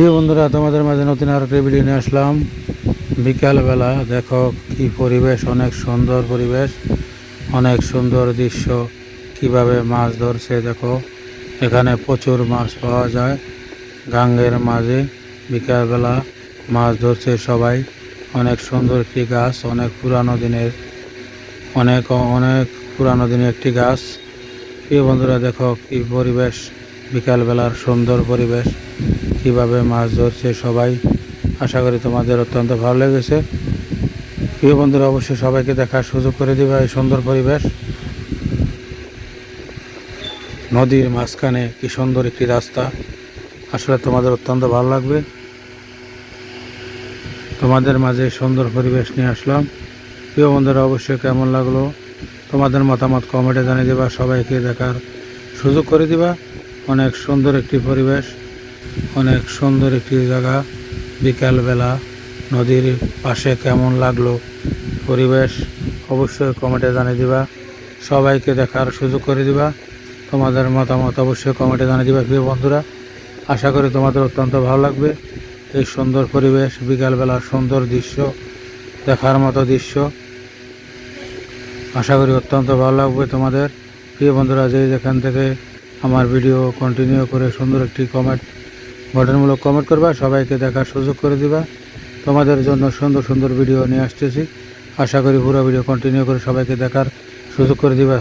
প্রিয় বন্ধুরা, তোমাদের মাঝে নতুন আর একটা ভিডিও নিয়ে আসলাম। বিকালবেলা দেখো কি পরিবেশ, অনেক সুন্দর পরিবেশ, অনেক সুন্দর দৃশ্য। কীভাবে মাছ ধরছে দেখো, এখানে প্রচুর মাছ পাওয়া যায় গাঙ্গের মাঝে। বিকালবেলা মাছ ধরছে সবাই, অনেক সুন্দর একটি গাছ, অনেক পুরানো দিনের, অনেক অনেক পুরানো দিনের একটি গাছ। প্রিয় বন্ধুরা, দেখো কি পরিবেশ। বিকালবেলার সুন্দর পরিবেশ, কীভাবে মাছ ধরছে সবাই, আশা করি তোমাদের অত্যন্ত ভালো লেগেছে। প্রিয় বন্ধুরা, অবশ্যই সবাইকে দেখার সুযোগ করে দিবে এই সুন্দর পরিবেশ। নদীর মাঝখানে কি সুন্দর একটি রাস্তা, আসলে তোমাদের অত্যন্ত ভালো লাগবে। তোমাদের মাঝে সুন্দর পরিবেশ নিয়ে আসলাম। প্রিয় বন্ধুরা, অবশ্যই কেমন লাগল? তোমাদের মতামত কমেন্টে জানিয়ে দেবা, সবাইকে দেখার সুযোগ করে দিবা। অনেক সুন্দর একটি পরিবেশ, অনেক সুন্দর একটি জায়গা। বিকালবেলা নদীর পাশে কেমন লাগল পরিবেশ অবশ্যই কমেন্টে জানিয়ে দিবা। সবাইকে দেখার সুযোগ করে দিবা। তোমাদের মতামত অবশ্যই কমেন্টে জানিয়ে দিবা প্রিয় বন্ধুরা। আশা করি তোমাদের অত্যন্ত ভালো লাগবে। এই সুন্দর পরিবেশ বিকালবেলার সুন্দর দৃশ্য, দেখার মতো দৃশ্য। আশা করি অত্যন্ত ভালো লাগবে তোমাদের। প্রিয় বন্ধুরা, যে যেখান থেকে আমার ভিডিও কন্টিনিউ করে সুন্দর একটি কমেন্ট গঠনমূলক কমেন্ট করবা, সবাইকে দেখার সুযোগ করে দিবা। তোমাদের জন্য সুন্দর সুন্দর ভিডিও নিয়ে আসতেছি। আশা করি পুরো ভিডিও কন্টিনিউ করে সবাইকে দেখার সুযোগ করে দিবা।